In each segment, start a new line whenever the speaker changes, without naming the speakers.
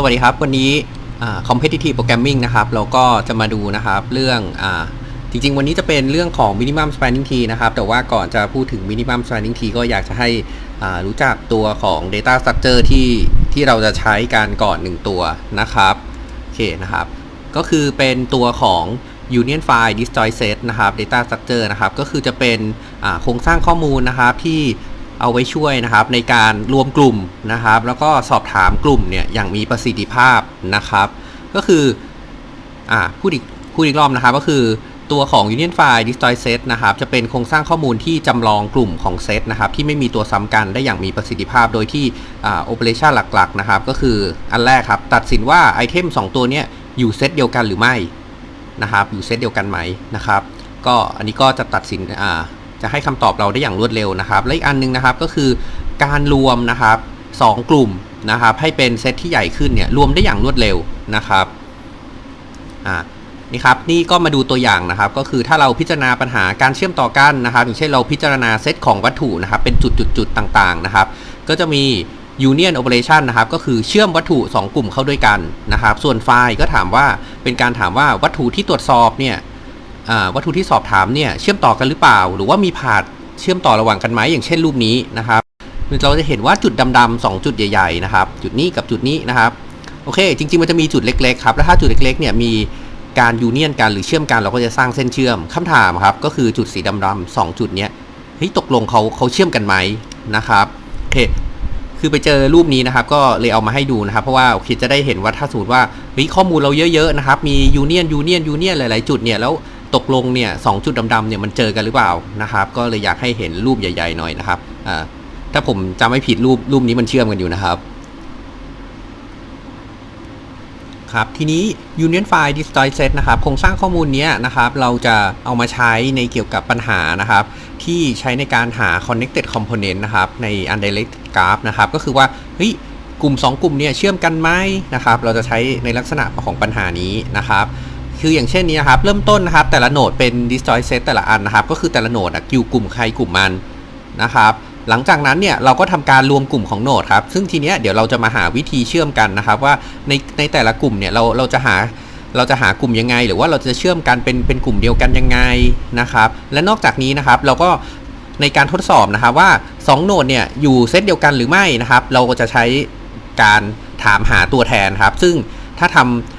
สวัสดีครับ วันนี้อ่า competitive programming นะครับ เราก็จะมาดูนะครับเรื่องอจริง ๆ วันนี้จะเป็นเรื่องของ minimum spanning tree นะครับ แต่ว่าก่อนจะพูดถึง minimum spanning tree ก็อยากจะให้รู้จักตัวของ data structure ที่ที่เราจะใช้การก่อน 1 ตัวนะครับ โอเคนะครับ ก็คือเป็นตัวของ union file disjoint set นะครับ data structure นะครับ ก็คือจะเป็นโครงสร้างข้อมูลนะครับที่ เอาไว้ช่วยนะครับในการรวมกลุ่มนะครับ แล้วก็สอบถามกลุ่มเนี่ยอย่างมีประสิทธิภาพนะครับ ก็คืออ่าพูดอีกพูดอีกรอบนะครับ ก็คือตัวของ union file disjoint set นะครับ จะเป็นโครงสร้างข้อมูลที่จำลองกลุ่มของเซตนะครับ ที่ไม่มีตัวซ้ำกันได้อย่างมีประสิทธิภาพ โดยที่อ่า operation หลักๆ นะครับ ก็คืออันแรกครับ ตัดสินว่าไอเทม2 ตัวเนี้ยอยู่เซตเดียวกันหรือไม่นะครับ อยู่เซตเดียวกันไหมนะครับ ก็อันนี้ก็จะตัดสินอ่า จะให้คำตอบเราได้อย่างรวดเร็วนะครับ และอีกอันหนึงนะครับก็คือการรวมนะครับสองกลุ่มนะครับ ให้เป็นเซตที่ใหญ่ขึ้นเนี่ยรวมได้อย่างรวดเร็วนะครับอ่านี่ครับนี่ก็มาดูตัวอย่างนะครับ ก็คือถ้าเราพิจารณาปัญหาการเชื่อมต่อกันนะครับ อย่างเช่นเราพิจารณาเซตของวัตถุนะครับ เป็นจุดๆๆต่างๆนะครับ ก็จะมี union operation นะครับ ก็คือเชื่อมวัตถุ 2 กลุ่มเข้าด้วยกันนะครับ ส่วนไฟล์ก็ถามว่าเป็นการถามว่าวัตถุที่ตรวจสอบเนี่ย วัตถุที่สอบถามเนี่ยเชื่อมต่อกันหรือเปล่า หรือว่ามีผาดเชื่อมต่อระหว่างกันไหมอย่างเช่นรูปนี้นะครับเราจะเห็นว่าจุดดำๆสองจุดใหญ่ๆนะครับ จุดนี้กับจุดนี้นะครับโอเค จริงๆมันจะมีจุดเล็กๆครับแล้วถ้าจุดเล็กๆเนี่ยมีการยูเนียนกันหรือเชื่อมกันเราก็จะสร้างเส้นเชื่อมคำถามครับ ก็คือจุดสีดำๆสองจุดเนี้ยเฮ้ยตกลงเขาเขาเชื่อมกันไหมนะครับโอเคคือไปเจอรูปนี้นะครับ ก็เลยเอามาให้ดูนะครับ เพราะว่าโอเคจะได้เห็นว่าถ้าสมมติว่าเฮ้ยข้อมูลเราเยอะๆนะครับ มียูเนียนยูเนียนยูเนียนหลายๆจุดเนี่ยแล้ว ตกลงเนี่ยสองจุดดำๆเนี่ยมันเจอกันหรือเปล่านะครับ ก็เลยอยากให้เห็นรูปใหญ่ๆหน่อยนะครับอ่าถ้าผมจำไม่ผิดรูปรูปนี้มันเชื่อมกันอยู่นะครับครับทีนี้ Union File Disjoint Set นะครับโครงสร้างข้อมูลนี้นะครับเราจะเอามาใช้ในเกี่ยวกับปัญหานะครับ ที่ใช้ในการหา connected component นะครับใน undirected graph นะครับก็คือว่าเฮ้ยกลุ่ม 2 กลุ่มเนี่ยเชื่อมกันไหมนะครับ เราจะใช้ในลักษณะของปัญหานี้นะครับ คืออย่างเช่นนี้นะครับ เริ่มต้นนะครับ แต่ละโหนดเป็น disjoint set แต่ละอันนะครับ ก็คือแต่ละโหนดอะอยู่กลุ่มใครกลุ่มมันนะครับ หลังจากนั้นเนี่ยเราก็ทำการรวมกลุ่มของโหนดครับ ซึ่งทีเนี้ยเดี๋ยวเราจะมาหาวิธีเชื่อมกันนะครับว่าในในแต่ละกลุ่มเนี่ยเราเราจะหาเราจะหากลุ่มยังไง หรือว่าเราจะเชื่อมกันเป็นเป็นกลุ่มเดียวกันยังไงนะครับ และนอกจากนี้นะครับเราก็ในการทดสอบนะครับว่า 2 โหนดเนี่ยอยู่เซตเดียวกันหรือไม่นะครับ เราก็จะใช้การถามหาตัวแทนครับ ซึ่งถ้าทำอ่า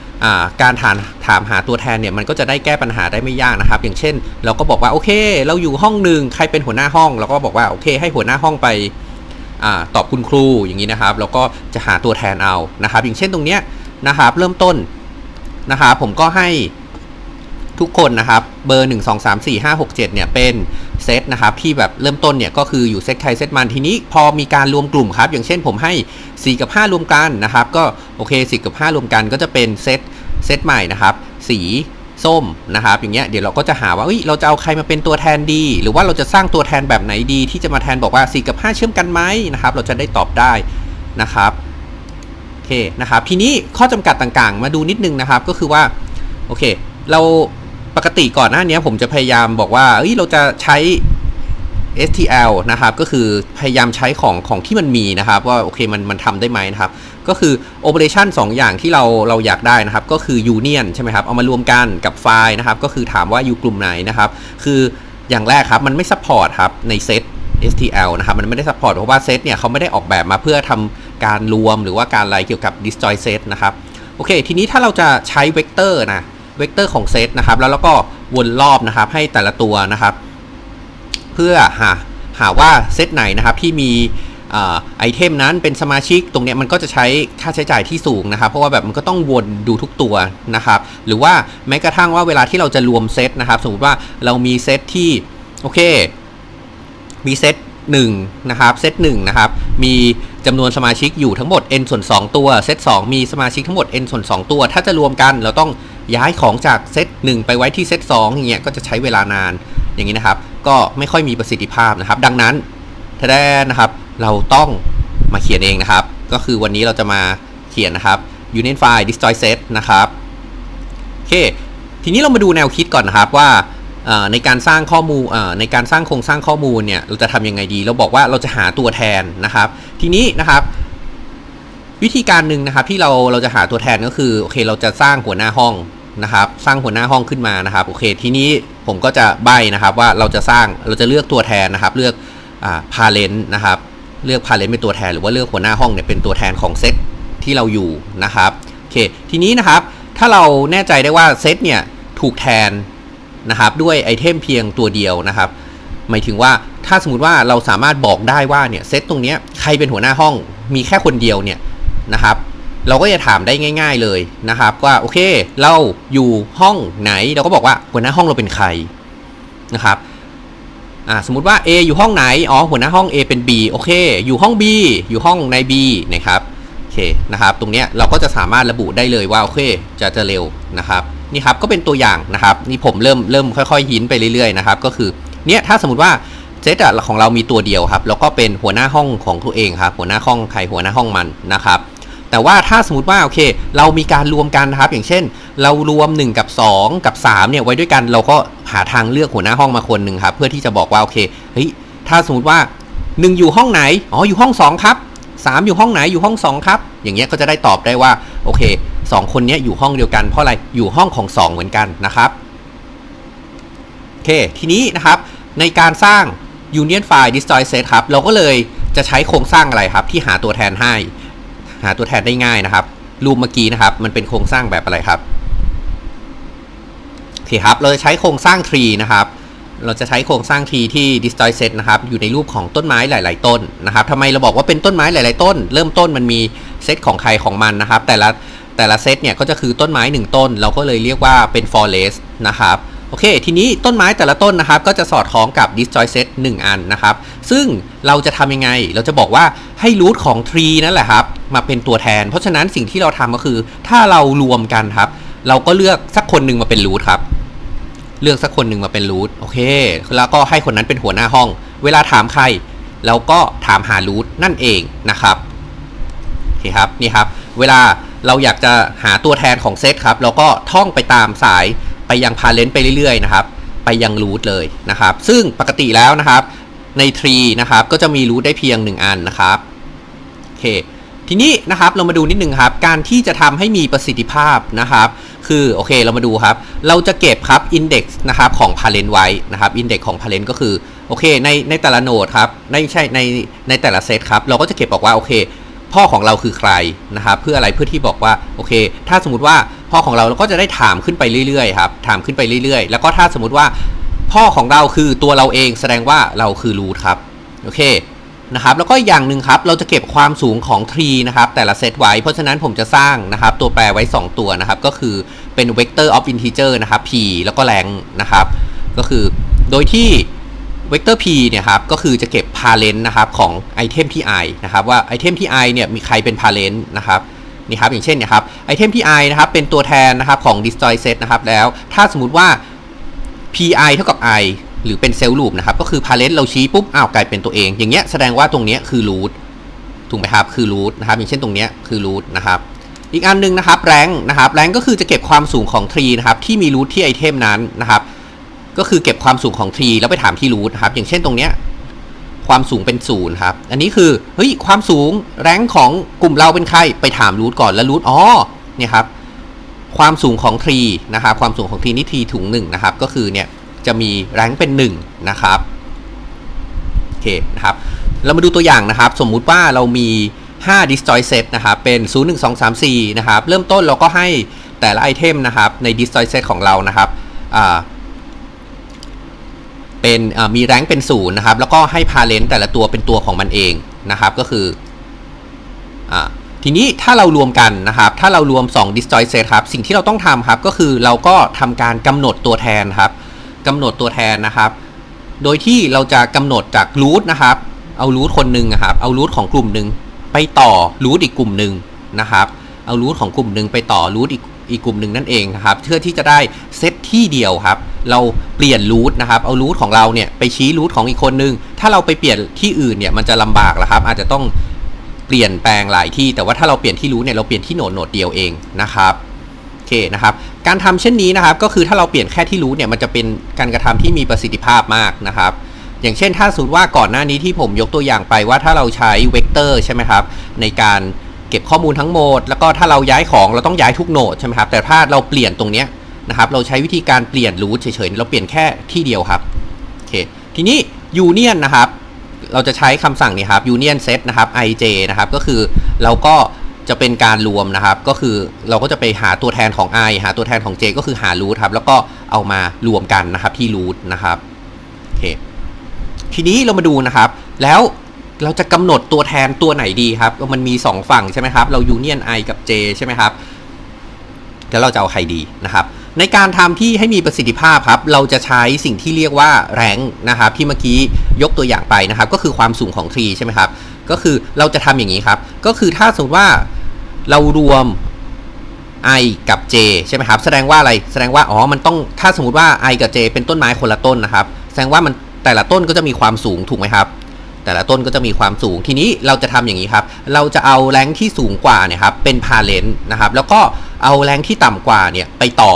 การถามถามหาตัวแทนเนี่ยมันก็จะได้แก้ปัญหาได้ไม่ยากนะครับ อย่างเช่น เราก็บอกว่าโอเค เราอยู่ห้องหนึ่งใครเป็นหัวหน้าห้องเราก็บอกว่าโอเค ให้หัวหน้าห้องไปอตอบคุณครูอย่างนี้นะครับแล้วก็จะหาตัวแทนเอานะครับ อย่างเช่นตรงเนี้ยนะครับ เริ่มต้นนะครับผมก็ให้ ทุกคนนะครับเบอร์ 1 2 3 4 5 6 7เนี่ยเป็นเซตนะครับที่แบบเริ่มต้นเนี่ยก็คืออยู่เซตใครเซตมันทีนี้พอมีการรวมกลุ่มครับ อย่างเช่นผมให้ 4 กับ 5 รวมกันนะครับ ก็โอเค4กับ 5 รวมกันก็จะเป็นเซตเซตใหม่นะครับ สีส้มนะครับอย่างเงี้ยเดี๋ยวเราก็จะหาว่าเอ้ยเราจะเอาใครมาเป็นตัวแทนดี หรือว่าเราจะสร้างตัวแทนแบบไหนดี ที่จะมาแทนบอกว่า 4 กับ 5 เชื่อมกันไหมนะครับ เราจะได้ตอบได้นะครับโอเคนะครับทีนี้ข้อจำกัดต่างๆ มาดูนิดนึงนะครับก็คือว่าโอเค เรา ปกติก่อนหน้านี้ผมจะพยายามบอกว่าเอ้ยเราจะใช้ STL นะครับ ก็คือพยายามใช้ของของที่มันมีนะครับ ว่าโอเคมันมันทำได้ไหมนะครับ ก็คือ Operation 2 อย่างที่เราเราอยากได้นะครับ ก็คือ Union ใช่ไหมครับ เอามารวมกันกับไฟล์นะครับ ก็คือถามว่าอยู่กลุ่มไหนนะครับ คืออย่างแรกครับ มันไม่ซัพพอร์ตครับ ในเซต STL นะครับ มันไม่ได้ซัพพอร์ตเพราะว่าเซตเนี่ยเขาไม่ได้ออกแบบมาเพื่อทำการรวมหรือว่าการอะไรเกี่ยวกับ disjoint set นะครับ โอเค ทีนี้ถ้าเราจะใช้เวกเตอร์นะ เวกเตอร์ของเซตนะครับ แล้วเราก็วนรอบนะครับให้แต่ละตัวนะครับ เพื่อหาหาว่าเซตไหนนะครับที่มีไอเทมนั้นเป็นสมาชิกตรงเนี้ยมันก็จะใช้ค่าใช้จ่ายที่สูงนะครับ เพราะว่าแบบมันก็ต้องวนดูทุกตัวนะครับ หรือว่าแม้กระทั่งว่าเวลาที่เราจะรวมเซตนะครับ สมมติว่าเรามีเซตที่โอเค มีเซตหนึ่งนะครับเซตหนึ่งนะครับมีจำนวนสมาชิกอยู่ทั้งหมด n ส่วน2ตัวเซต2มีสมาชิกทั้งหมด n ส่วน2ตัว ถ้าจะรวมกันเราต้อง ย้ายของจากเซต1ไปไว้ที่เซต2อย่างเงี้ยก็จะใช้เวลานานอย่างนี้นะครับ ก็ไม่ค่อยมีประสิทธิภาพนะครับ ดังนั้นถ้าได้นะครับเราต้องมาเขียนเองนะครับ ก็คือวันนี้เราจะมาเขียนนะครับ union file disjoint set นะครับโอเค ทีนี้เรามาดูแนวคิดก่อนนะครับว่าในการสร้างข้อมูลในการสร้างโครงสร้างข้อมูลเนี่ยเราจะทำยังไงดี เราบอกว่าเราจะหาตัวแทนนะครับ ทีนี้นะครับ วิธีการหนึ่งนะครับที่เราเราจะหาตัวแทนก็คือโอเค เราจะสร้างหัวหน้าห้อง นะครับ สร้างหัวหน้าห้องขึ้นมานะครับโอเค ทีนี้ผมก็จะใบนะครับว่าเราจะสร้างเราจะเลือกตัวแทนนะครับ เลือกอ่าพาเลนนะครับ เลือกพาเลนเป็นตัวแทนหรือว่าเลือกหัวหน้าห้องเนี่ยเป็นตัวแทนของเซตที่เราอยู่นะครับโอเคทีนี้นะครับ ถ้าเราแน่ใจได้ว่าเซตเนี่ยถูกแทนนะครับด้วยไอเทมเพียงตัวเดียวนะครับหมายถึงว่าถ้าสมมติว่าเราสามารถบอกได้ว่าเนี่ยเซตตรงนี้ใครเป็นหัวหน้าห้องมีแค่คนเดียวเนี่ยนะครับ เราก็จะถามได้ง่าย ๆเลยนะครับว่าโอเคเราอยู่ห้องไหน เราก็บอกว่าหัวหน้าห้องเราเป็นใครนะครับอ่าสมมติว่า A อยู่ห้องไหนอ๋อหัวหน้าห้อง A เป็น B โอเค อยู่ห้อง B อยู่ห้องใน B นะครับโอเคนะครับ ตรงเนี้ยเราก็จะสามารถระบุได้เลยว่าโอเคจะจะเร็วนะครับนี่ครับก็เป็นตัวอย่างนะครับนี่ผมเริ่มเริ่มค่อยๆหินไปเรื่อยๆนะครับก็คือเนี่ยถ้าสมมติว่าเซตของเรามีตัวเดียวครับแล้วก็เป็นหัวหน้าห้องของตัวเองครับหัวหน้าห้องใครหัวหน้าห้องมันนะครับ แต่ว่าถ้าสมมติว่าโอเค เรามีการรวมกันนะครับอย่างเช่น เรารวม 1 กับ 2 กับ3เนี่ยไว้ด้วยกันเราก็หาทางเลือกหัวหน้าห้องมาคนหนึ่งครับเพื่อที่จะบอกว่าโอเคเฮ้ยถ้าสมมติว่า 1 อยู่ห้องไหนอ๋ออยู่ห้อง2ครับ3 อยู่ห้องไหนอยู่ห้อง2ครับอย่างเงี้ยก็จะได้ตอบได้ว่าโอเค 2 คนเนี้ยอยู่ห้องเดียวกันเพราะอะไรอยู่ห้องของ 2 เหมือนกันนะครับโอเคทีนี้นะครับในการสร้าง union file destroy set ครับเราก็เลยจะใช้โครงสร้างอะไรครับ ที่หาตัวแทนให้ หาตัวแทนได้ง่ายนะครับ รูปเมื่อกี้นะครับ มันเป็นโครงสร้างแบบอะไรครับโอเคครับ เราจะใช้โครงสร้าง tree นะครับ เราจะใช้โครงสร้าง tree ที่ destroy set นะครับ อยู่ในรูปของต้นไม้หลาย ๆ ต้นนะครับทำไมเราบอกว่าเป็นต้นไม้หลาย ๆ ต้น เริ่มต้นมันมีเซตของใครของมันนะครับ แต่ละแต่ละเซตเนี่ยก็จะคือต้นไม้ 1 ต้น เราก็เลยเรียกว่าเป็น forest นะครับโอเค ทีนี้ต้นไม้แต่ละต้นนะครับ ก็จะสอดคล้องกับ disjoy set 1 อันนะครับ ซึ่งเราจะทำยังไง เราจะบอกว่าให้ root ของ tree นั่นแหละครับ มาเป็นตัวแทน เพราะฉะนั้นสิ่งที่เราทำก็คือ ถ้าเรารวมกันครับ เราก็เลือกสักคนหนึ่งมาเป็น root ครับ เลือกสักคนหนึ่งมาเป็น root โอเค แล้วก็ให้คนนั้นเป็นหัวหน้าห้อง เวลาถามใคร เราก็ถามหา root นั่นเองนะครับโอเคครับ นี่ครับ เวลาเราอยากจะหาตัวแทนของเซตครับ เราก็ท่องไปตามสายไปยังพาเลนต์ไปเรื่อยๆนะครับ ไปยังรูทเลยนะครับ ซึ่งปกติแล้วนะครับ ในทรีนะครับ ก็จะมีรูทได้เพียง 1 อันนะครับโอเคทีนี้นะครับเรามาดูนิดนึงครับ การที่จะทำให้มีประสิทธิภาพนะครับ คือโอเคเรามาดูครับ เราจะเก็บครับอินเด็กซ์นะครับของพาเลนไว้นะครับอินเด็กซ์ของพาเลนก็คือโอเคในในแต่ละโนดครับไม่ใช่ในในแต่ละเซตครับ เราก็จะเก็บบอกว่าโอเค พ่อของเราคือใครนะครับ เพื่ออะไรเพื่อที่บอกว่าโอเค ถ้าสมมติว่าพ่อของเราเราก็จะได้ถามขึ้นไปเรื่อยๆครับถามขึ้นไปเรื่อยๆ แล้วก็ถ้าสมมติว่า พ่อของเราคือตัวเราเองแสดงว่าเราคือรูทครับโอเคนะครับแล้วก็อย่างหนึ่งครับเราจะเก็บความสูงของทรีนะครับแต่ละเซตไว้เพราะฉะนั้นผมจะสร้างนะครับตัวแปรไว้ 2 ตัวนะครับก็คือเป็น vector of integer นะครับ p แล้วก็ rank นะครับก็คือโดยที่ vector p เนี่ยครับก็คือจะเก็บ parent นะครับของไอเทมที่ i นะครับว่าไอเทมที่ i เนี่ยมีใครเป็น parent นะครับนี่ครับอย่างเช่นนี่ยครับไอเทมที่ i นะครับเป็นตัวแทนนะครับของ destroy set นะครับแล้วถ้าสมมุติว่า pi เท่ากับ i หรือเป็นเซลล์ลูปนะครับ ก็คือ parent เราชี้ปุ๊บอ้าวกลายเป็นตัวเอง อย่างเงี้ยแสดงว่าตรงเนี้ยคือ root ถูกไหมครับ คือ root นะครับ อย่างเช่นตรงเนี้ยคือ root นะครับ อีกอันหนึงนะครับ rank นะครับ rank ก็คือจะเก็บความสูงของ tree นะครับ ที่มี root ที่ไอเทมนั้นนะครับ ก็คือเก็บความสูงของทรีแล้วไปถามที่รูทครับ อย่างเช่นตรงเนี้ยความสูงเป็นศูนย์ครับ อันนี้คือเฮ้ยความสูงแรงของกลุ่มเราเป็นใครไปถามรูทก่อนแล้วรูทอ๋อเนี่ยครับ ความสูงของทรีนะครับความสูงของทรีนี่ทรีถุงหนึ่งนะครับก็คือเนี่ยจะมีแรงเป็น1นะครับโอเคนะครับเรามาดูตัวอย่างนะครับ สมมุติว่าเรามี 5 destroy set นะครับเป็น 0 1 2 3 4นะครับเริ่มต้นเราก็ให้แต่ละไอเทมนะครับใน destroy set ของเรานะครับอ่าเป็นมีแรงเป็นศูนย์นะครับแล้วก็ให้พาเลนแต่ละตัวเป็นตัวของมันเองนะครับก็คืออ ทีนี้ถ้าเรารวมกันนะครับ ถ้าเรารวม 2 disjoint set ครับ สิ่งที่เราต้องทำครับ ก็คือเราก็ทำการกำหนดตัวแทนครับกำหนดตัวแทนนะครับ โดยที่เราจะกำหนดจากรูทนะครับ เอารูทคนหนึ่งครับ เอารูทของกลุ่มหนึ่งไปต่อรูทอีกกลุ่มหนึ่งนะครับ เอารูทของกลุ่มหนึ่งไปต่อรูทอีกอีกกลุ่มหนึ่งนั่นเองนะครับ เพื่อที่จะได้เซตที่เดียวครับ เราเปลี่ยนรูทนะครับ เอารูทของเราเนี่ยไปชี้รูทของอีกคนนึง ถ้าเราไปเปลี่ยนที่อื่นเนี่ยมันจะลำบากละครับ อาจจะต้อง เปลี่ยนแปลงหลายที่ แต่ว่าถ้าเราเปลี่ยนที่รูทเนี่ยเราเปลี่ยนที่โหนดโหนดเดียวเองนะครับโอเคนะครับ การทำเช่นนี้นะครับ ก็คือถ้าเราเปลี่ยนแค่ที่รูทเนี่ยมันจะเป็นการกระทำที่มีประสิทธิภาพมากนะครับ อย่างเช่น ถ้าสมมติว่าก่อนหน้านี้ที่ผมยกตัวอย่างไปว่าถ้าเราใช้เวกเตอร์ใช่ไหมครับในการเก็บข้อมูลทั้งหมด แล้วก็ถ้าเราย้ายของเราต้องย้ายทุกโนดใช่ไหมครับแต่ถ้าเราเปลี่ยนตรงเนี้ยนะครับเราใช้วิธีการเปลี่ยนรูทเฉยๆ เราเปลี่ยนแค่ที่เดียวครับโอเคทีนี้ union นะครับ เราจะใช้คำสั่งนี้ครับ union set นะครับ ij นะครับ ก็คือเราก็จะเป็นการรวมนะครับ ก็คือเราก็จะไปหาตัวแทนของ i หาตัวแทนของ j ก็คือหา root ครับ แล้วก็เอามารวมกันนะครับที่ root นะครับโอเคทีนี้เรามาดูนะครับ แล้วเราจะกำหนดตัวแทนตัวไหนดีครับ มันมี 2 ฝั่งใช่ไหมครับ เรา union i กับ j ใช่ไหมครับ แล้วเราจะเอาใครดีนะครับ ในการทำที่ให้มีประสิทธิภาพครับ เราจะใช้สิ่งที่เรียกว่าแรงนะครับที่เมื่อกี้ยกตัวอย่างไปนะครับ ก็คือความสูงของทรีใช่ไหมครับ ก็คือเราจะทำอย่างนี้ครับ ก็คือถ้าสมมติว่าเรารวม i กับ j ใช่ไหมครับ แสดงว่าอะไร แสดงว่า อ๋อ มันต้อง ถ้าสมมติว่า i กับ j เป็นต้นไม้คนละต้นนะครับ แสดงว่ามันแต่ละต้นก็จะมีความสูงถูกไหมครับ แต่ละต้นก็จะมีความสูง ทีนี้เราจะทำอย่างนี้ครับ เราจะเอาแรงที่สูงกว่าเนี่ยครับ เป็นพาเลนนะครับ แล้วก็เอาแรงที่ต่ำกว่าเนี่ยไปต่อ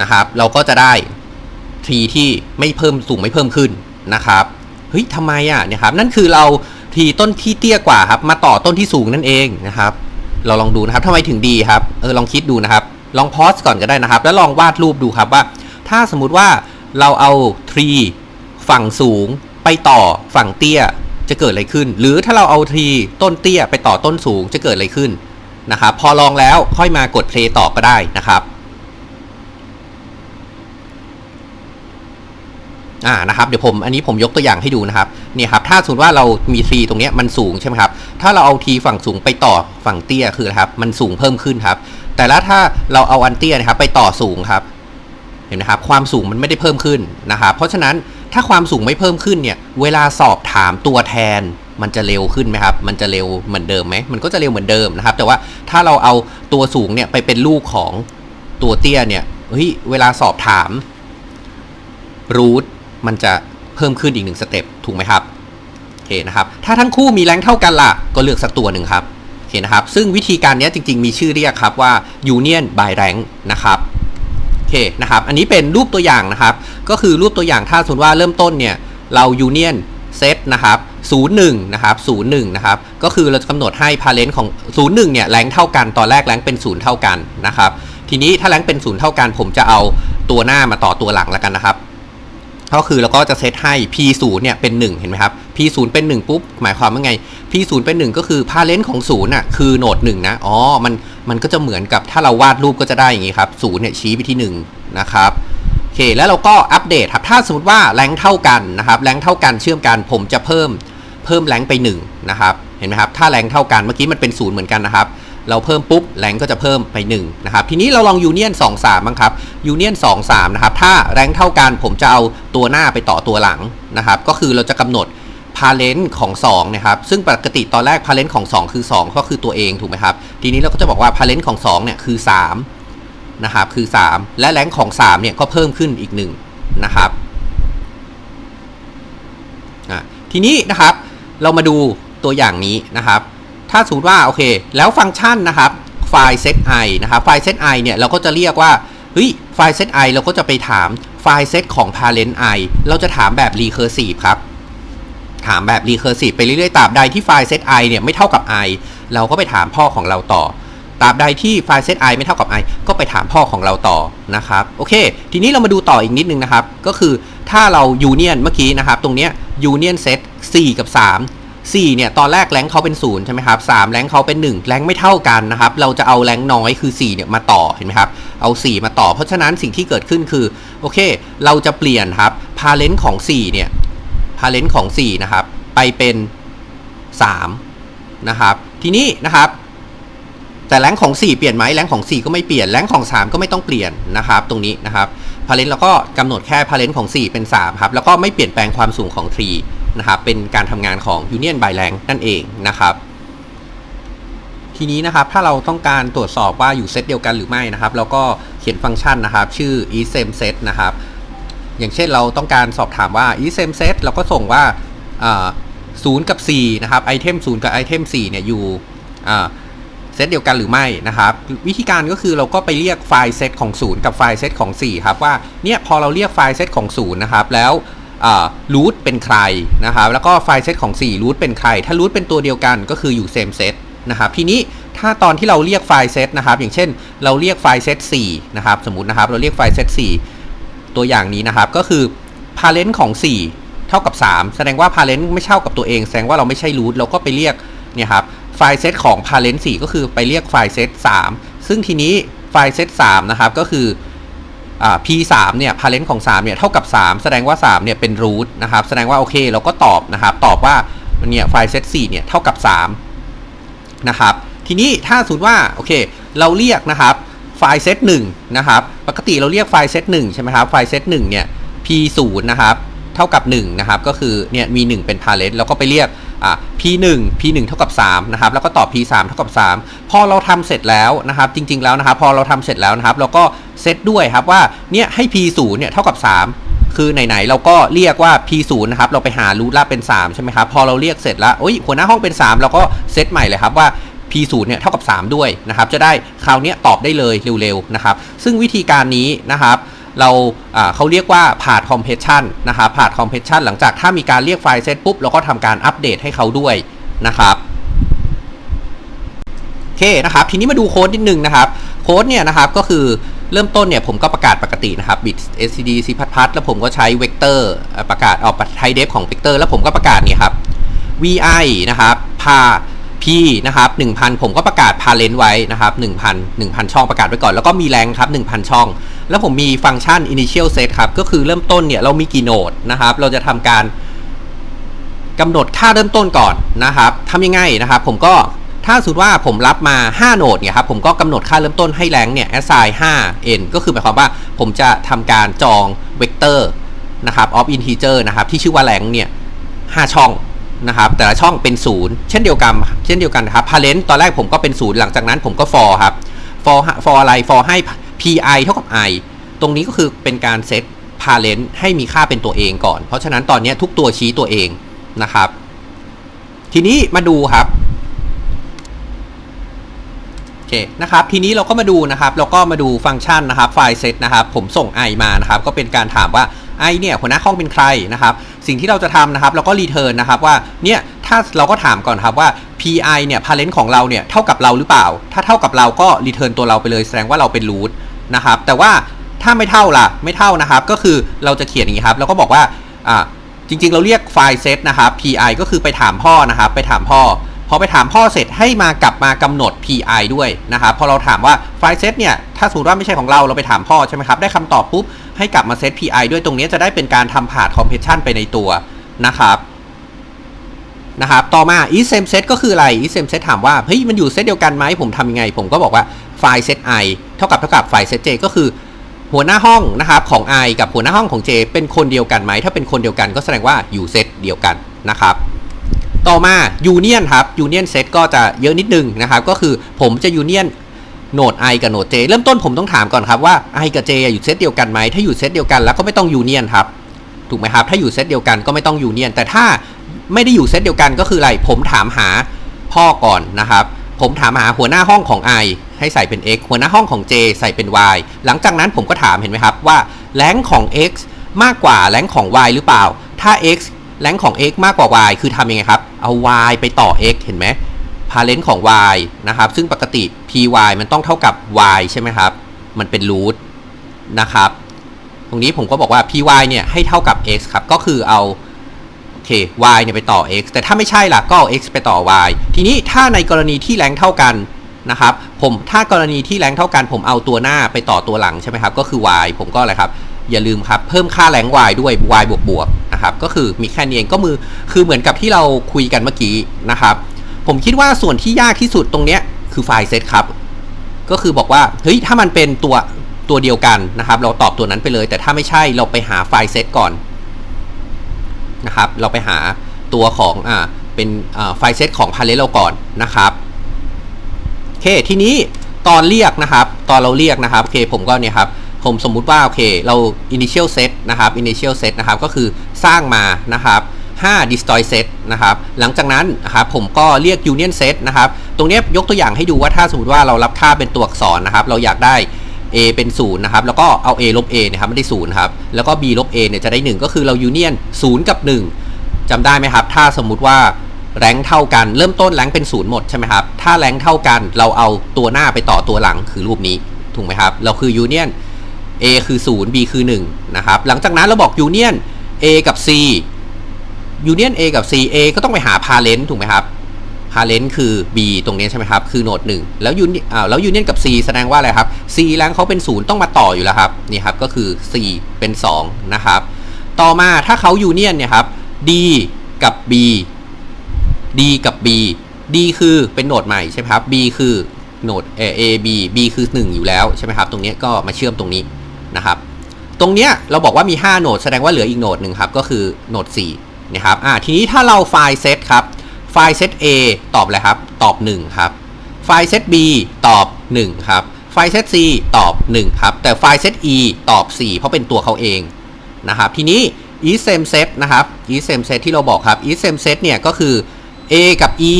นะครับ เราก็จะได้ทรีที่ไม่เพิ่มสูงไม่เพิ่มขึ้นนะครับเฮ้ยทำไมอะเนี่ยครับนั่นคือเราทีต้นที่เตี้ยกว่าครับ มาต่อต้นที่สูงนั่นเองนะครับ เราลองดูนะครับทำไมถึงดีครับเออลองคิดดูนะครับ ลองพอสก่อนก็ได้นะครับ แล้วลองวาดรูปดูครับว่า ถ้าสมมุติว่าเราเอาทรีฝั่งสูงไปต่อฝั่งเตี้ยจะเกิดอะไรขึ้น หรือถ้าเราเอาทรีต้นเตี้ยไปต่อต้นสูงจะเกิดอะไรขึ้นนะครับ พอลองแล้วค่อยมากดเพลย์ต่อก็ได้นะครับ อ่านะครับเดี๋ยวผมอันนี้ผมยกตัวอย่างให้ดูนะครับเนี่ยครับถ้าสมมติว่าเรามีทีตรงเนี้ยมันสูงใช่ไหมครับถ้าเราเอาทีฝั่งสูงไปต่อฝั่งเตี้ยคืออะครับมันสูงเพิ่มขึ้นครับ แต่ละถ้าเราเอาอันเตี้ยนะครับไปต่อสูงครับเห็นไหมครับความสูงมันไม่ได้เพิ่มขึ้นนะครับเพราะฉะนั้นถ้าความสูงไม่เพิ่มขึ้นเนี่ยเวลาสอบถามตัวแทนมันจะเร็วขึ้นไหมครับ มันจะเร็วเหมือนเดิมไหม มันก็จะเร็วเหมือนเดิมนะครับ แต่ว่าถ้าเราเอาตัวสูงเนี่ยไปเป็นลูกของตัวเตี้ยเนี่ย เฮ้ย เวลาสอบถามรูท มันจะเพิ่มขึ้นอีกหนึ่งสเต็ปถูกไหมครับโอเคนะครับ ถ้าทั้งคู่มีแรงเท่ากันล่ะ ก็เลือกสักตัวหนึ่งครับโอเคนะครับ ซึ่งวิธีการนี้จริง ๆ มีชื่อเรียกครับว่า union by rank นะครับโอเคนะครับ อันนี้เป็นรูปตัวอย่างนะครับ ก็คือรูปตัวอย่างถ้าสมมติว่าเริ่มต้นเนี่ยเรายูเนียนเซตนะครับ01นะครับ01นะครับ ก็คือเราจะกำหนดให้พาเลนต์ของ 01เนี่ยแรงเท่ากัน ตอนแรกแรงเป็น 0 เท่ากันนะครับ ทีนี้ถ้าแรงเป็น 0 เท่ากัน ผมจะเอาตัวหน้ามาต่อตัวหลังแล้วกันนะครับ ก็คือเราก็จะเซตให้ p0 เนี่ยเป็น 1 เห็นไหมครับ p0 เป็น 1 ปุ๊บ หมายความว่าไง p0 เป็น 1 ก็คือพาเลนต์ของ0น่ะคือโหนด1นะอ๋อมันมันก็จะเหมือนกับถ้าเราวาดรูปก็จะได้อย่างนี้ครับ0เนี่ยชี้ไปที่ 1 นะครับโอเคแล้วเราก็อัปเดตครับถ้าสมมติว่าแรงเท่ากันนะครับแรงเท่ากันเชื่อมกันผมจะเพิ่มเพิ่มแรงไป1นะครับเห็นไหมครับถ้าแรงเท่ากันเมื่อกี้มันเป็น 0 เหมือนกันนะครับ เราเพิ่มปุ๊บแรงก็จะเพิ่มไป1นะครับทีนี้เราลองยูเนียน2 3บ้างครับยูเนียน2 3นะครับถ้าแรงเท่ากันผมจะเอาตัวหน้าไปต่อตัวหลังนะครับก็คือเราจะกำหนดพาเลนต์ของ2นะครับซึ่งปกติตอนแรกพาเลนต์ของ 2 คือ 2 ก็คือตัวเองถูกไหมครับทีนี้เราก็จะบอกว่าพาเลนต์ของ2เนี่ยคือ3นะครับคือ 3 และแรงของ3เนี่ยก็เพิ่มขึ้นอีก1นะครับทีนี้นะครับเรามาดูตัวอย่างนี้นะครับ ถ้าสมมติว่าโอเค แล้วฟังก์ชันนะครับไฟล์ set i นะครับไฟล์ set i เนี่ยเราก็จะเรียกว่าเฮ้ยไฟล์ set i เราก็จะไปถามไฟล์ set ของ parent i เราจะถามแบบ recursive ครับ ถามแบบ recursive ไปเรื่อยๆตราบใดที่ไฟล์ set i เนี่ยไม่เท่ากับ i เราก็ไปถามพ่อของเราต่อตราบใดที่ไฟล์ set i ไม่เท่ากับ i ก็ไปถามพ่อของเราต่อนะครับโอเค ทีนี้เรามาดูต่ออีกนิดนึงนะครับ ก็คือถ้าเรา union เมื่อกี้นะครับ ตรงเนี้ย union set 4 กับ 3 4เนี่ยตอนแรกแรงเขาเป็น0ใช่ไหมครับ3แรงเขาเป็น1แรงไม่เท่ากันนะครับเราจะเอาแรงน้อยคือ4เนี่ยมาต่อเห็นไหมครับเอา 4 มาต่อ เพราะฉะนั้นสิ่งที่เกิดขึ้นคือโอเค เราจะเปลี่ยนครับ parent ของ4เนี่ย parent ของ4นะครับไปเป็น3นะครับทีนี้นะครับแต่แรงของ 4 เปลี่ยนไหมแรงของ 4 ก็ไม่เปลี่ยนแรงของ 3 ก็ไม่ต้องเปลี่ยนนะครับ ตรงนี้นะครับพาเลนเราก็กำหนดแค่พาเลนของ 4 เป็น3ครับแล้วก็ไม่เปลี่ยนแปลงความสูงของ tree นะครับเป็นการทำงานของ union by rank นั่นเองนะครับทีนี้นะครับถ้าเราต้องการตรวจสอบว่าอยู่เซตเดียวกันหรือไม่นะครับเราก็เขียนฟังก์ชันนะครับชื่อ is same set นะครับอย่างเช่นเราต้องการสอบถามว่า is same set เราก็ส่งว่า0กับ4นะครับไอเทม0กับไอเทม4เนี่ยอยู่เซตเดียวกันหรือไม่นะครับ วิธีการก็คือเราก็ไปเรียกไฟล์เซตของ 0 กับไฟล์เซตของ4ครับว่าเนี่ยพอเราเรียกไฟล์เซตของ0นะครับแล้ว รูทเป็นใครนะครับแล้วก็ไฟล์เซตของ4รูทเป็นใคร ถ้ารูทเป็นตัวเดียวกันก็คืออยู่ same set นะครับทีนี้ถ้าตอนที่เราเรียกไฟล์เซตนะครับอย่างเช่นเราเรียกไฟล์เซต4นะครับสมมตินะครับเราเรียกไฟล์เซต4ตัวอย่างนี้นะครับก็คือ parent ของ 4 เท่ากับ 3 แสดงว่า parent ไม่เท่ากับตัวเอง แสดงว่าเราไม่ใช่ root เราก็ไปเรียกเนี่ยครับไฟล์เซตของ parent 4ก็คือไปเรียกไฟล์เซต3ซึ่งทีนี้ไฟล์เซต3นะครับก็คือ อ่า p3 เนี่ย parent ของ3เนี่ยเท่ากับ 3 แสดงว่า3เนี่ยเป็น root นะครับแสดงว่าโอเคเราก็ตอบนะครับตอบว่าเนี่ยไฟล์เซต4เนี่ยเท่ากับ3นะครับทีนี้ถ้าสมมติว่าโอเคเราเรียกนะครับไฟล์เซต1นะครับปกติเราเรียกไฟล์เซต1ใช่ไหมครับไฟล์เซต1เนี่ย p0 นะครับเท่ากับ1นะครับก็คือเนี่ยมี 1 เป็น parent แล้วก็ไปเรียกอ่า p1 p1 เท่ากับ3นะครับแล้วก็ตอบ p3 เท่ากับ 3 พอเราทำเสร็จแล้วนะครับจริง ๆแล้วนะครับพอเราทำเสร็จแล้วนะครับเราก็ เซตด้วยครับว่าเนี่ยให้ p0 เนี่ยเท่ากับ 3 คือไหนๆเราก็เรียกว่า p0 นะครับเราไปหารูทลาเป็น 3 ใช่ไหมครับพอเราเรียกเสร็จแล้วโอ้ยหัวหน้าห้องเป็น 3 เราก็เซตใหม่เลยครับว่า p0 เนี่ยเท่ากับ 3 ด้วยนะครับจะได้คราวนี้ตอบได้เลยเร็วๆนะครับซึ่งวิธีการนี้นะครับเราเขาเรียกว่า path compression นะครับ path compression หลังจากถ้ามีการเรียกไฟล์เสร็จปุ๊บเราก็ทำการอัปเดตให้เขาด้วยนะครับโอเคนะครับทีนี้มาดูโค้ดนิดนึงนะครับโค้ดเนี่ยนะครับก็คือ เริ่มต้นเนี่ยผมก็ประกาศปกตินะครับ bit std c พัดพัดแล้วผมก็ใช้เวกเตอร์ประกาศออกไทเดฟของเวกเตอร์แล้วผมก็ประกาศเนี่ยครับ vi นะครับพา p นะครับ1,000 ผมก็ประกาศ parent ไว้นะครับ1,000 1,000 ช่องประกาศไว้ก่อน แล้วก็มีแรงครับ 1,000 ช่อง แล้วผมมีฟังก์ชัน initial set ครับ ก็คือเริ่มต้นเนี่ยเรามีกี่โหนดนะครับ เราจะทำการกำหนดค่าเริ่มต้นก่อนนะครับทำยังไงนะครับ ผมก็ ถ้าสมมติว่าผมรับมา 5โหนดเนี่ยครับผมก็กำหนดค่าเริ่มต้นให้แรงเนี่ย assign 5 n ก็คือหมายความว่าผมจะทำการจองเวกเตอร์นะครับ of integer นะครับที่ชื่อว่าแรงเนี่ย 5 ช่องนะครับแต่ละช่องเป็นศูนย์เช่นเดียวกันเช่นเดียวกันนะครับ parent ตอนแรกผมก็เป็นศูนย์หลังจากนั้นผมก็ for ครับ for for อะไร for ให้ pi เท่ากับ i ตรงนี้ก็คือเป็นการเซต parent ให้มีค่าเป็นตัวเองก่อน เพราะฉะนั้นตอนนี้ทุกตัวชี้ตัวเองนะครับ ทีนี้มาดูครับโอ เคนะครับทีนี้เราก็มาดูนะครับเราก็มาดูฟังก์ชันนะครับไฟล์เซตนะครับผมส่ง i มานะครับก็เป็นการถามว่า i เนี่ยหัวหน้าห้องเป็นใครนะครับสิ่งที่เราจะทำนะครับเราก็รีเทิร์นนะครับว่าเนี่ยถ้าเราก็ถามก่อนครับว่า pi เนี่ย parent ของเราเนี่ยเท่ากับเราหรือเปล่า ถ้าเท่ากับเราก็รีเทิร์นตัวเราไปเลยแสดงว่าเราเป็น root นะครับแต่ว่าถ้าไม่เท่าล่ะไม่เท่านะครับก็คือเราจะเขียนอย่างนี้ครับเราก็บอกว่าอ่าจริงๆ เราเรียกไฟล์เซตนะครับ pi ก็คือไปถามพ่อนะครับไปถามพ่อ พอไปถามพ่อเสร็จให้มากลับมากำหนด pi ด้วยนะครับพอเราถามว่าไฟล์เซตเนี่ยถ้าสมมติว่าไม่ใช่ของเราเราไปถามพ่อใช่ไหมครับได้คำตอบปุ๊บให้กลับมาเซต pi ด้วยตรงนี้จะได้เป็นการทำผ่าน compression ไปในตัวนะครับนะครับต่อมา is same set ก็คืออะไร is same set ถามว่าเฮ้ยมันอยู่เซตเดียวกันไหมผมทำยังไง ผมก็บอกว่าไฟล์ set i เท่ากับเท่ากับไฟล์ set j ก็คือหัวหน้าห้องนะครับของ i กับหัวหน้าห้องของ j เป็นคนเดียวกันไหมถ้าเป็นคนเดียวกันก็แสดงว่าอยู่เซตเดียวกันนะครับ ต่อมา union ครับ union set ก็จะเยอะนิดนึงนะครับ ก็คือผมจะ union โหนด i กับโหนด j เริ่มต้นผมต้องถามก่อนครับว่า i กับ j อยู่เซตเดียวกันไหมถ้าอยู่เซตเดียวกันแล้วก็ไม่ต้อง union ครับถูกไหมครับถ้าอยู่เซตเดียวกันก็ไม่ต้อง union แต่ถ้าไม่ได้อยู่เซตเดียวกันก็คืออะไรผมถามหาพ่อก่อนนะครับ ผมถามหาหัวหน้าห้องของ i ให้ใส่เป็น x หัวหน้าห้องของ j ใส่เป็น y หลังจากนั้นผมก็ถามเห็นไหมครับว่าแรงของ x มากกว่าแรงของ y หรือเปล่า ถ้า x แรงของ x มากกว่า y คือทำยังไงครับ เอา y ไปต่อ x เห็นไหม parent ของ y นะครับ ซึ่งปกติ py มันต้องเท่ากับ y ใช่ไหมครับ มันเป็น root นะครับ ตรงนี้ผมก็บอกว่า py เนี่ยให้เท่ากับ x ครับ ก็คือเอาโอเค y เนี่ยไปต่อ x แต่ถ้าไม่ใช่ล่ะ ก็เอา x ไปต่อ y ทีนี้ถ้าในกรณีที่แรงเท่ากันนะครับ ผมถ้ากรณีที่แรงเท่ากัน ผมเอาตัวหน้าไปต่อตัวหลังใช่ไหมครับ ก็คือ y ผมก็อะไรครับ อย่าลืมครับ เพิ่มค่าแรง y ด้วย y บวกบวกนะครับ ก็คือมีแค่นี้เองก็มือคือเหมือนกับที่เราคุยกันเมื่อกี้นะครับ ผมคิดว่าส่วนที่ยากที่สุดตรงเนี้ยคือไฟล์เซตครับ ก็คือบอกว่าเฮ้ยถ้ามันเป็นตัวตัวเดียวกันนะครับ เราตอบตัวนั้นไปเลย แต่ถ้าไม่ใช่เราไปหาไฟล์เซตก่อนนะครับ เราไปหาตัวของอ่าเป็นอ่าไฟล์เซตของ parent เราก่อนนะครับโอเคทีนี้ตอนเรียกนะครับ ตอนเราเรียกนะครับโอเคผมก็เนี่ยครับ ผมสมมุติว่าโอเคเรา initial set นะครับ initial set นะครับก็คือสร้างมานะครับ5 destroy set นะครับหลังจากนั้นนะครับผมก็เรียก union set นะครับตรงนี้ยกตัวอย่างให้ดูว่าถ้าสมมติว่าเรารับค่าเป็นตัวอักษรนะครับเราอยากได้ a เป็น0นะครับแล้วก็เอา a ลบ a นะครับไม่ได้0ครับแล้วก็ b ลบ a เนี่ยจะได้ 1 ก็คือเรา union 0 กับ 1จำได้ไหมครับ ถ้าสมมุติว่าแรงเท่ากันเริ่มต้นแรงเป็น0หมดใช่ไหมครับถ้าแรงเท่ากันเราเอาตัวหน้าไปต่อตัวหลังคือรูปนี้ถูกไหมครับเราคือ union A คือ 0 B คือ 1 นะครับ หลังจากนั้นเราบอก union A กับ C union A กับ C A ก็ต้องไปหา parent ถูกไหมครับ parent คือ B ตรงนี้ใช่ไหมครับ คือโนด1แล้ว union อ่าแล้ว union กับ C แสดงว่าอะไรครับ C แรงเขาเป็น 0 ต้องมาต่ออยู่แล้วครับ นี่ครับ ก็คือ C เป็น 2 นะครับ ต่อมาถ้าเขา union เนี่ยครับ D กับ B D กับ B D คือเป็นโนดใหม่ใช่ไหมครับ B คือโนด A A B B คือ 1 อยู่แล้วใช่ไหมครับ ตรงนี้ก็มาเชื่อมตรงนี้ นะครับ ตรงเนี้ยเราบอกว่ามี 5 โหนด แสดงว่าเหลืออีกโหนดหนึ่งครับ ก็คือโหนด4นะครับอ่าทีนี้ถ้าเราไฟล์เซตครับ ไฟล์เซต A ตอบอะไรครับ ตอบ 1 ครับ ไฟล์เซต B ตอบ 1 ครับ ไฟล์เซต C ตอบ 1 ครับ แต่ไฟล์เซต E ตอบ 4 เพราะเป็นตัวเขาเองนะครับ ทีนี้ e same set นะครับ e same set ที่เราบอกครับ e same set เนี่ยก็คือ A กับ E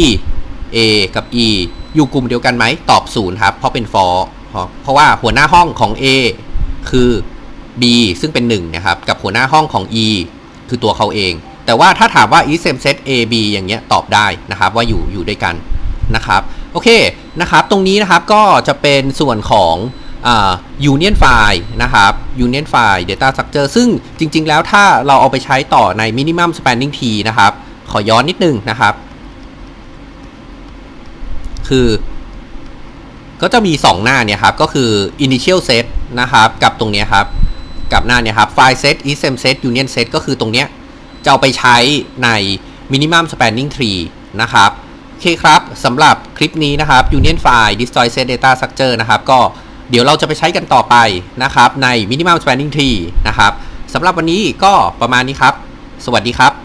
A กับ E อยู่กลุ่มเดียวกันไหม ตอบ 0 ครับ เพราะเป็น for เพราะเพราะว่าหัวหน้าห้องของ A คือ B ซึ่งเป็น1นะครับกับหัวหน้าห้องของ E คือตัวเขาเอง แต่ว่าถ้าถามว่า e same set A B อย่างเงี้ยตอบได้นะครับว่าอยู่อยู่ด้วยกันนะครับโอเคนะครับตรงนี้นะครับก็จะเป็นส่วนของอ่า union file นะครับ union file data structure ซึ่งจริง ๆ แล้วถ้าเราเอาไปใช้ต่อใน minimum spanning tree นะครับ ขอย้อนนิดนึงนะครับ คือ ก็จะมี 2 หน้าเนี่ยครับ ก็คือ initial set นะครับ กับตรงนี้ครับ กับหน้าเนี่ยครับ file set ism set union set ก็คือตรงเนี้ยจะเอาไปใช้ใน minimum spanning tree นะครับโอเคครับสำหรับคลิปนี้นะครับ union file destroy set data structure นะครับ ก็เดี๋ยวเราจะไปใช้กันต่อไปนะครับ ใน minimum spanning tree นะครับสำหรับวันนี้ก็ประมาณนี้ครับ สวัสดีครับ